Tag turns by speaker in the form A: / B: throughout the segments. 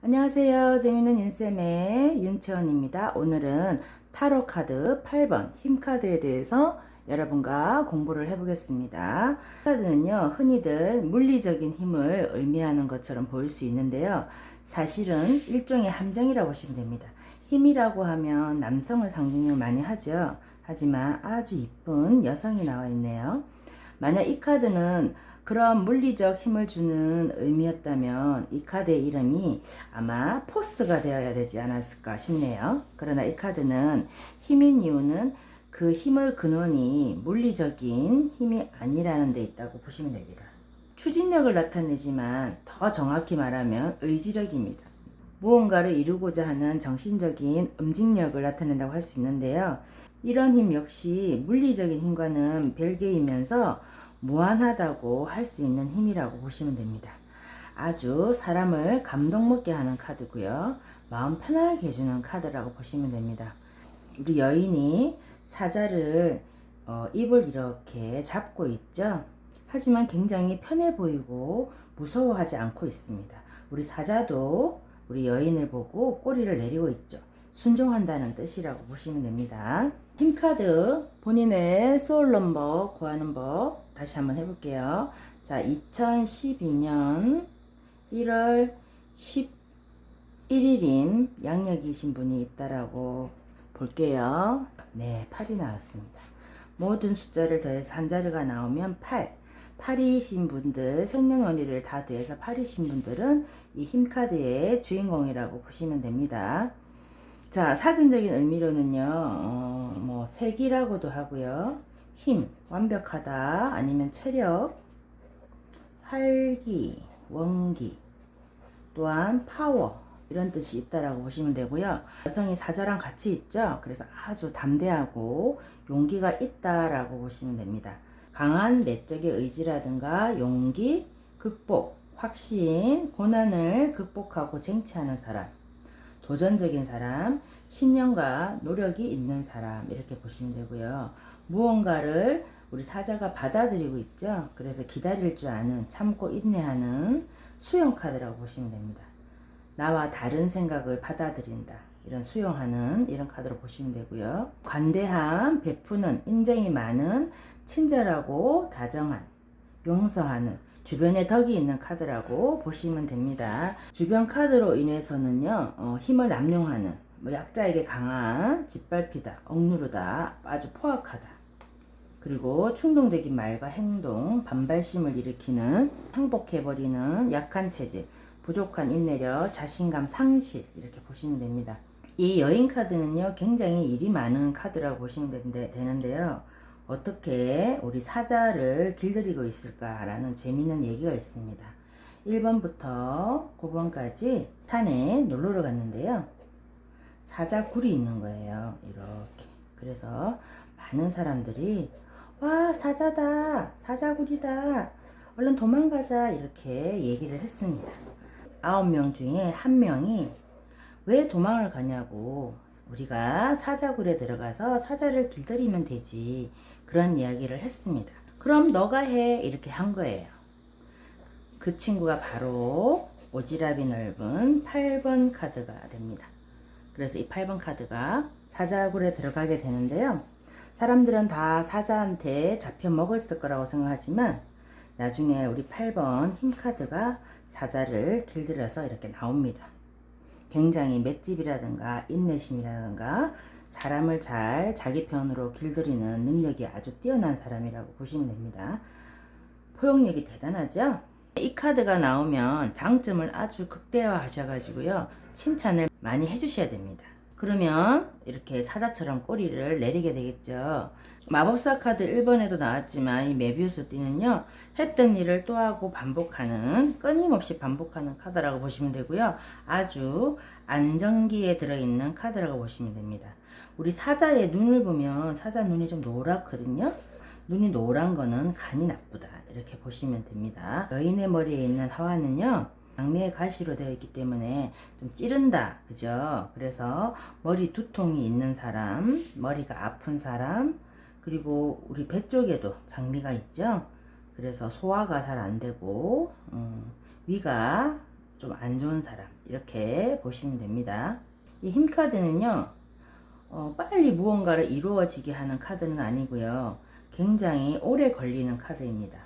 A: 안녕하세요. 재밌는 윤쌤의 윤채원입니다. 오늘은 타로 카드 8번 힘 카드에 대해서 여러분과 공부를 해보겠습니다. 카드는요, 흔히들 물리적인 힘을 의미하는 것처럼 보일 수 있는데요. 사실은 일종의 함정이라고 보시면 됩니다. 힘이라고 하면 남성을 상징을 많이 하죠. 하지만 아주 이쁜 여성이 나와 있네요. 만약 이 카드는 그런 물리적 힘을 주는 의미였다면 이 카드의 이름이 아마 포스가 되어야 되지 않았을까 싶네요. 그러나 이 카드는 힘인 이유는 그 힘의 근원이 물리적인 힘이 아니라는 데 있다고 보시면 됩니다. 추진력을 나타내지만 더 정확히 말하면 의지력입니다. 무언가를 이루고자 하는 정신적인 움직력을 나타낸다고 할 수 있는데요. 이런 힘 역시 물리적인 힘과는 별개이면서 무한하다고 할 수 있는 힘이라고 보시면 됩니다. 아주 사람을 감동 먹게 하는 카드고요. 마음 편하게 해주는 카드라고 보시면 됩니다. 우리 여인이 사자를 어, 입을 이렇게 잡고 있죠. 하지만 굉장히 편해 보이고 무서워하지 않고 있습니다. 우리 사자도 우리 여인을 보고 꼬리를 내리고 있죠. 순종한다는 뜻이라고 보시면 됩니다. 힘카드 본인의 소울 넘버 구하는 법 다시 한번 해볼게요. 자, 2012년 1월 11일인 양력이신 분이 있다라고 볼게요. 네, 8이 나왔습니다. 모든 숫자를 더해서 한 자리가 나오면 8. 8이신 분들, 생년월일을 다 더해서 8이신 분들은 이 힘카드의 주인공이라고 보시면 됩니다. 자, 사전적인 의미로는요, 어, 뭐, 색이라고도 하고요. 힘, 완벽하다, 아니면 체력, 활기, 원기, 또한 파워, 이런 뜻이 있다라고 보시면 되고요. 여성이 사자랑 같이 있죠. 그래서 아주 담대하고 용기가 있다라고 보시면 됩니다. 강한 내적의 의지라든가 용기, 극복, 확신, 고난을 극복하고 쟁취하는 사람, 도전적인 사람, 신념과 노력이 있는 사람 이렇게 보시면 되고요. 무언가를 우리 사자가 받아들이고 있죠. 그래서 기다릴 줄 아는 참고 인내하는 수용 카드라고 보시면 됩니다. 나와 다른 생각을 받아들인다. 이런 수용하는 이런 카드로 보시면 되고요. 관대함, 베푸는, 인정이 많은, 친절하고 다정한, 용서하는, 주변에 덕이 있는 카드라고 보시면 됩니다. 주변 카드로 인해서는요, 어, 힘을 남용하는, 뭐 약자에게 강한, 짓밟히다, 억누르다, 아주 포악하다. 그리고 충동적인 말과 행동, 반발심을 일으키는, 항복해버리는 약한 체질, 부족한 인내력, 자신감 상실 이렇게 보시면 됩니다. 이 여인 카드는요 굉장히 일이 많은 카드라고 보시면 되는데, 되는데요. 어떻게 우리 사자를 길들이고 있을까라는 재미있는 얘기가 있습니다. 1번부터 9번까지 산에 놀러를 갔는데요. 사자 굴이 있는 거예요. 이렇게. 그래서 많은 사람들이 와 사자다 사자굴이다 얼른 도망가자 이렇게 얘기를 했습니다. 아홉 명 중에 한 명이 왜 도망을 가냐고 우리가 사자굴에 들어가서 사자를 길들이면 되지 그런 이야기를 했습니다. 그럼 너가 해 이렇게 한 거예요. 그 친구가 바로 오지랖이 넓은 8번 카드가 됩니다. 그래서 이 8번 카드가 사자굴에 들어가게 되는데요. 사람들은 다 사자한테 잡혀 먹었을 거라고 생각하지만 나중에 우리 8번 힘 카드가 사자를 길들여서 이렇게 나옵니다. 굉장히 맷집이라든가 인내심이라든가 사람을 잘 자기 편으로 길들이는 능력이 아주 뛰어난 사람이라고 보시면 됩니다. 포용력이 대단하죠? 이 카드가 나오면 장점을 아주 극대화 하셔가지고요. 칭찬을 많이 해주셔야 됩니다. 그러면 이렇게 사자처럼 꼬리를 내리게 되겠죠. 마법사 카드 1번에도 나왔지만 이 메비우스 띠는요. 했던 일을 또 하고 반복하는 끊임없이 반복하는 카드라고 보시면 되고요. 아주 안정기에 들어있는 카드라고 보시면 됩니다. 우리 사자의 눈을 보면 사자 눈이 좀 노랗거든요. 눈이 노란 거는 간이 나쁘다. 이렇게 보시면 됩니다. 여인의 머리에 있는 하와는요. 장미의 가시로 되어 있기 때문에 좀 찌른다. 그죠? 그래서 머리 두통이 있는 사람, 머리가 아픈 사람, 그리고 우리 배 쪽에도 장미가 있죠? 그래서 소화가 잘 안 되고, 음, 위가 좀 안 좋은 사람 이렇게 보시면 됩니다. 이 힘 카드는요. 어, 빨리 무언가를 이루어지게 하는 카드는 아니고요. 굉장히 오래 걸리는 카드입니다.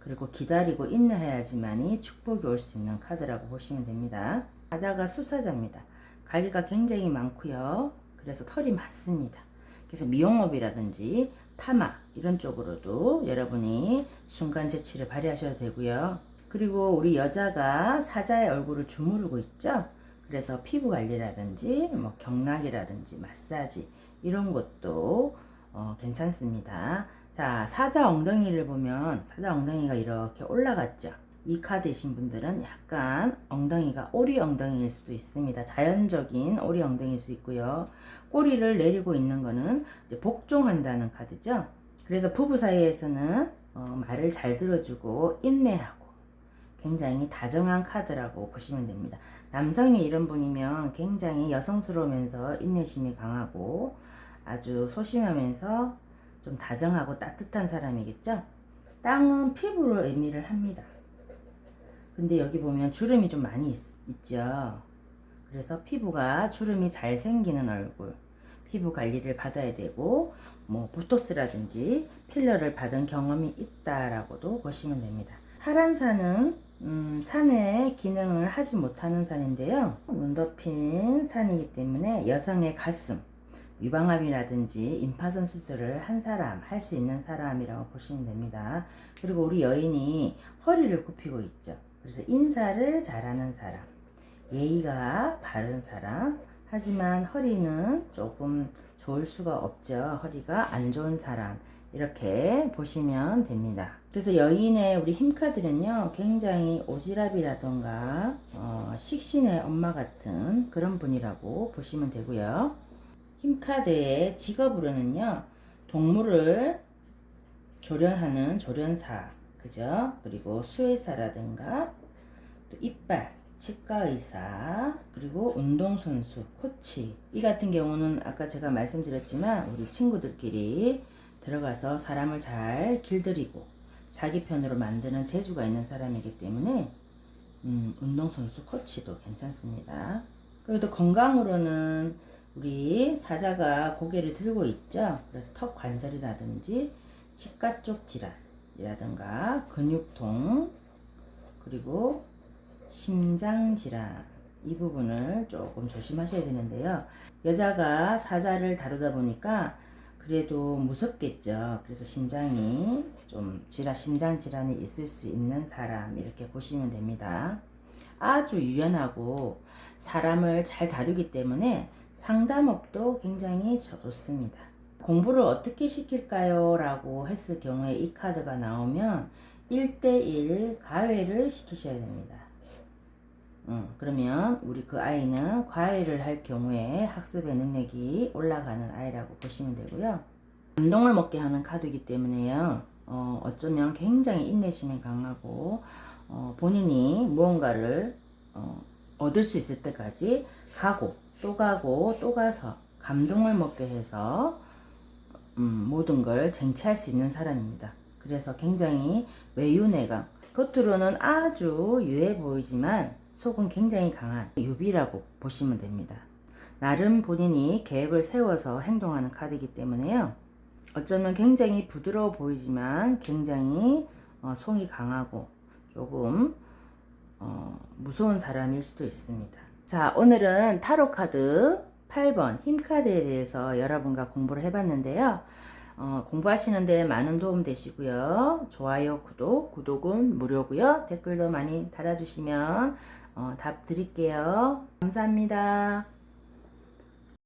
A: 그리고 기다리고 인내해야지만이 축복이 올 수 있는 카드라고 보시면 됩니다. 사자가 수사자입니다. 관리가 굉장히 많고요. 그래서 털이 많습니다. 그래서 미용업이라든지 파마 이런 쪽으로도 여러분이 순간 재치를 발휘하셔도 되고요. 그리고 우리 여자가 사자의 얼굴을 주무르고 있죠. 그래서 피부 관리라든지 뭐 경락이라든지 마사지 이런 것도 어, 괜찮습니다. 자 사자 엉덩이를 보면 사자 엉덩이가 이렇게 올라갔죠. 이 카드이신 분들은 약간 엉덩이가 오리 엉덩이일 수도 있습니다. 자연적인 오리 엉덩이일 수 있고요. 꼬리를 내리고 있는 거는 복종한다는 카드죠. 그래서 부부 사이에서는 어, 말을 잘 들어주고 인내하고 굉장히 다정한 카드라고 보시면 됩니다. 남성이 이런 분이면 굉장히 여성스러우면서 인내심이 강하고 아주 소심하면서 좀 다정하고 따뜻한 사람이겠죠. 땅은 피부로 의미를 합니다. 근데 여기 보면 주름이 좀 많이 있, 있죠. 그래서 피부가 주름이 잘 생기는 얼굴, 피부 관리를 받아야 되고, 뭐, 보톡스라든지 필러를 받은 경험이 있다라고도 보시면 됩니다. 파란산은, 음, 산의 기능을 하지 못하는 산인데요. 눈 덮인 산이기 때문에 여성의 가슴, 유방암이라든지 임파선 수술을 한 사람, 할 수 있는 사람이라고 보시면 됩니다. 그리고 우리 여인이 허리를 굽히고 있죠. 그래서 인사를 잘하는 사람, 예의가 바른 사람, 하지만 허리는 조금 좋을 수가 없죠. 허리가 안 좋은 사람. 이렇게 보시면 됩니다. 그래서 여인의 우리 힘카드는요, 굉장히 오지랖이라던가, 어, 식신의 엄마 같은 그런 분이라고 보시면 되고요. 힘카드의 직업으로는요, 동물을 조련하는 조련사, 그죠? 그리고 수의사라든가, 또 이빨, 치과의사, 그리고 운동선수, 코치. 이 같은 경우는 아까 제가 말씀드렸지만, 우리 친구들끼리 들어가서 사람을 잘 길들이고, 자기 편으로 만드는 재주가 있는 사람이기 때문에, 음, 운동선수 코치도 괜찮습니다. 또 건강으로는 우리 사자가 고개를 들고 있죠. 그래서 턱 관절이라든지 치과 쪽 질환이라든가 근육통 그리고 심장 질환 이 부분을 조금 조심하셔야 되는데요. 여자가 사자를 다루다 보니까 그래도 무섭겠죠. 그래서 심장이 좀 질환, 심장 질환이 있을 수 있는 사람 이렇게 보시면 됩니다. 아주 유연하고 사람을 잘 다루기 때문에 상담업도 굉장히 좋습니다. 공부를 어떻게 시킬까요? 라고 했을 경우에 이 카드가 나오면 1대1 가외를 시키셔야 됩니다. 음, 그러면 우리 그 아이는 과외를 할 경우에 학습의 능력이 올라가는 아이라고 보시면 되고요. 감동을 먹게 하는 카드이기 때문에요. 어, 어쩌면 굉장히 인내심이 강하고 어, 본인이 무언가를 어, 얻을 수 있을 때까지 가고 또 가고 또 가서 감동을 먹게 해서 음, 모든 걸 쟁취할 수 있는 사람입니다. 그래서 굉장히 외유내강 겉으로는 아주 유해 보이지만 속은 굉장히 강한 유비라고 보시면 됩니다. 나름 본인이 계획을 세워서 행동하는 카드이기 때문에요. 어쩌면 굉장히 부드러워 보이지만 굉장히 어, 송이 강하고 조금 어, 무서운 사람일 수도 있습니다. 자, 오늘은 타로 카드 8번 힘 카드에 대해서 여러분과 공부를 해봤는데요. 어, 공부하시는데 많은 도움 되시고요. 좋아요, 구독, 구독은 무료고요. 댓글도 많이 달아주시면 어, 답 드릴게요. 감사합니다.